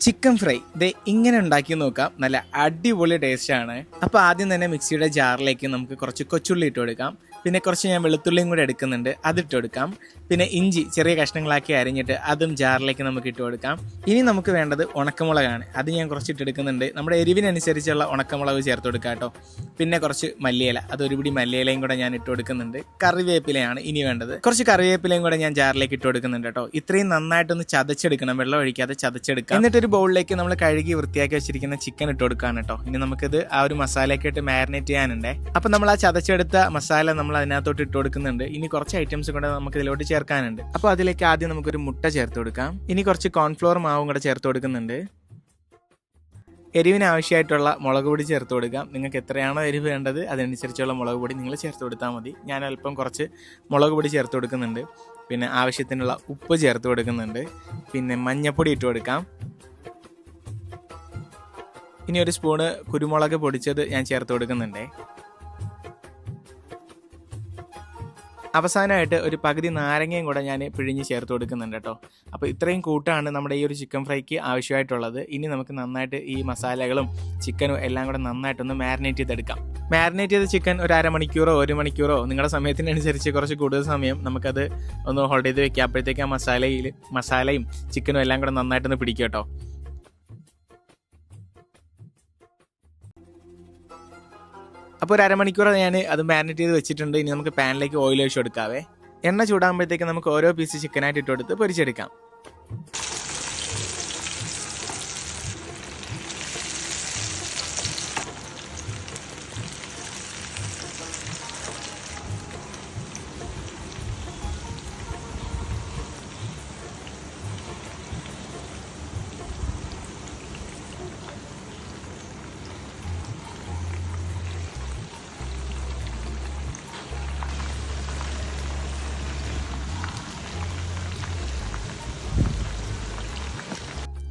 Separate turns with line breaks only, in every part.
Chicken fry ഇത് ഇങ്ങനെ ഉണ്ടാക്കി നോക്കാം. നല്ല അടിപൊളി ടേസ്റ്റ് ആണ്. അപ്പോൾ ആദ്യം തന്നെ മിക്സിയുടെ ജാറിലേക്ക് നമുക്ക് കുറച്ച് കൊച്ചുള്ളി ഇട്ട് കൊടുക്കാം. പിന്നെ കുറച്ച് ഞാൻ വെളുത്തുള്ളിയും കൂടെ എടുക്കുന്നുണ്ട്. അതിട്ട് കൊടുക്കാം. പിന്നെ ഇഞ്ചി ചെറിയ കഷ്ണങ്ങളാക്കി അരിഞ്ഞിട്ട് അതും ജാറിലേക്ക് നമുക്ക് ഇട്ട് കൊടുക്കാം. ഇനി നമുക്ക് വേണ്ടത് ഉണക്കമുളകാണ്. അത് ഞാൻ കുറച്ച് ഇട്ടെടുക്കുന്നുണ്ട് നമ്മുടെ എരിവിനനുസരിച്ചുള്ള ഉണക്കമുളക് ചേർത്ത് കൊടുക്കാം കേട്ടോ. പിന്നെ കുറച്ച് മല്ലിയില. അത് ഒരുപിടി മല്ലിയിലയും കൂടെ ഞാൻ ഇട്ട് കൊടുക്കുന്നുണ്ട്. കറിവേപ്പിലയാണ് ഇനി വേണ്ടത്. കുറച്ച് കറിവേപ്പിലയും കൂടെ ഞാൻ ജാറിലേക്ക് ഇട്ട് കൊടുക്കുന്നുണ്ട് കേട്ടോ. ഇത്രയും നന്നായിട്ടൊന്ന് ചതച്ചെടുക്കണം. വെള്ളം ഒഴിക്കാതെ ചതച്ചെടുക്കാം. എന്നിട്ട് ഒരു ബൗളിലേക്ക് നമ്മൾ കഴുകി വൃത്തിയാക്കി വെച്ചിരിക്കുന്ന ചിക്കൻ ഇട്ട് കൊടുക്കാൻ കേട്ടോ. ഇനി നമുക്കിത് ആ ഒരു മസാലയൊക്കെ ഇട്ട് മാരിനേറ്റ് ചെയ്യാനുണ്ടേ. അപ്പം നമ്മൾ ആ ചതച്ചെടുത്ത മസാല നമ്മൾ അതിനകത്തോട്ട് ഇട്ട് കൊടുക്കുന്നുണ്ട്. ഇനി കുറച്ച് ഐറ്റംസ് കൂടെ നമുക്ക് ഇതിലോട്ട് ചേർക്കാനുണ്ട്. അപ്പോൾ അതിലേക്ക് ആദ്യം നമുക്കൊരു മുട്ട ചേർത്ത് കൊടുക്കാം. ഇനി കുറച്ച് കോൺഫ്ലോർ മാവും കൂടെ ചേർത്ത് കൊടുക്കുന്നുണ്ട്. എരിവിന് ആവശ്യമായിട്ടുള്ള മുളക് പൊടി ചേർത്ത് കൊടുക്കാം. നിങ്ങൾക്ക് എത്രയാണോ എരിവ് വേണ്ടത് അതനുസരിച്ചുള്ള മുളക് പൊടി നിങ്ങൾ ചേർത്ത് കൊടുത്താൽ മതി. ഞാൻ അല്പം കുറച്ച് മുളക് പൊടി ചേർത്ത് കൊടുക്കുന്നുണ്ട്. പിന്നെ ആവശ്യത്തിനുള്ള ഉപ്പ് ചേർത്ത് കൊടുക്കുന്നുണ്ട്. പിന്നെ മഞ്ഞപ്പൊടി ഇട്ട് കൊടുക്കാം. ഇനി ഒരു സ്പൂണ് കുരുമുളക് പൊടിച്ചത് ഞാൻ ചേർത്ത് കൊടുക്കുന്നുണ്ടേ. അവസാനമായിട്ട് ഒരു പകുതി നാരങ്ങയും കൂടെ ഞാൻ പിഴിഞ്ഞ് ചേർത്ത് കൊടുക്കുന്നുണ്ട് കേട്ടോ. അപ്പോൾ ഇത്രയും കൂട്ടാണ് നമ്മുടെ ഈ ഒരു ചിക്കൻ ഫ്രൈക്ക് ആവശ്യമായിട്ടുള്ളത്. ഇനി നമുക്ക് നന്നായിട്ട് ഈ മസാലകളും ചിക്കനും എല്ലാം കൂടെ നന്നായിട്ടൊന്ന് മാരിനേറ്റ് ചെയ്തെടുക്കാം. മാരിനേറ്റ് ചെയ്ത ചിക്കൻ ഒരു അരമണിക്കൂറോ ഒരു മണിക്കൂറോ നിങ്ങളുടെ സമയത്തിനനുസരിച്ച് കുറച്ച് കൂടുതൽ സമയം നമുക്കത് ഒന്ന് ഹോൾഡ് ചെയ്ത് വെക്കാം. അപ്പോഴത്തേക്ക് ആ മസാലയിൽ മസാലയും ചിക്കനും എല്ലാം കൂടെ നന്നായിട്ടൊന്ന് പിടിക്കും കേട്ടോ. അപ്പോൾ ഒരു അരമണിക്കൂർ ഞാൻ അത് മാരിനേറ്റ് ചെയ്ത് വെച്ചിട്ടുണ്ട്. ഇനി നമുക്ക് പാനിലേക്ക് ഓയിൽ ഒഴിച്ച് കൊടുക്കാവേ. എണ്ണ ചൂടാകുമ്പോഴത്തേക്ക് നമുക്ക് ഓരോ പീസ് ചിക്കനായിട്ട് ഇട്ട് കൊടുത്ത് പൊരിച്ചെടുക്കാം.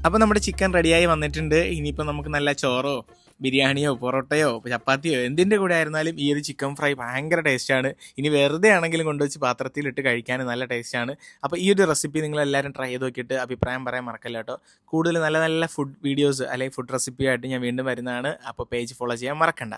അപ്പോൾ നമ്മുടെ ചിക്കൻ റെഡിയായി വന്നിട്ടുണ്ട്. ഇനിയിപ്പോൾ നമുക്ക് നല്ല ചോറോ ബിരിയാണിയോ പൊറോട്ടയോ ചപ്പാത്തിയോ എന്തിന്റെ കൂടെ ആയിരുന്നാലും ഈ ഒരു ചിക്കൻ ഫ്രൈ ഭയങ്കര ടേസ്റ്റാണ് ഇനി വെറുതെ ആണെങ്കിലും കൊണ്ടുവച്ച് പാത്രത്തിലിട്ട് കഴിക്കാൻ നല്ല ടേസ്റ്റാണ് അപ്പോൾ ഈ ഒരു റെസിപ്പി നിങ്ങൾ എല്ലാവരും ട്രൈ ചെയ്ത് നോക്കിയിട്ട് അഭിപ്രായം പറയാൻ മറക്കല്ല കേട്ടോ. കൂടുതൽ നല്ല നല്ല ഫുഡ് വീഡിയോസ് അല്ലെങ്കിൽ ഫുഡ് റെസിപ്പിയായിട്ട് ഞാൻ വീണ്ടും വരുന്നതാണ്. അപ്പോൾ പേജ് ഫോളോ ചെയ്യാൻ മറക്കണ്ട.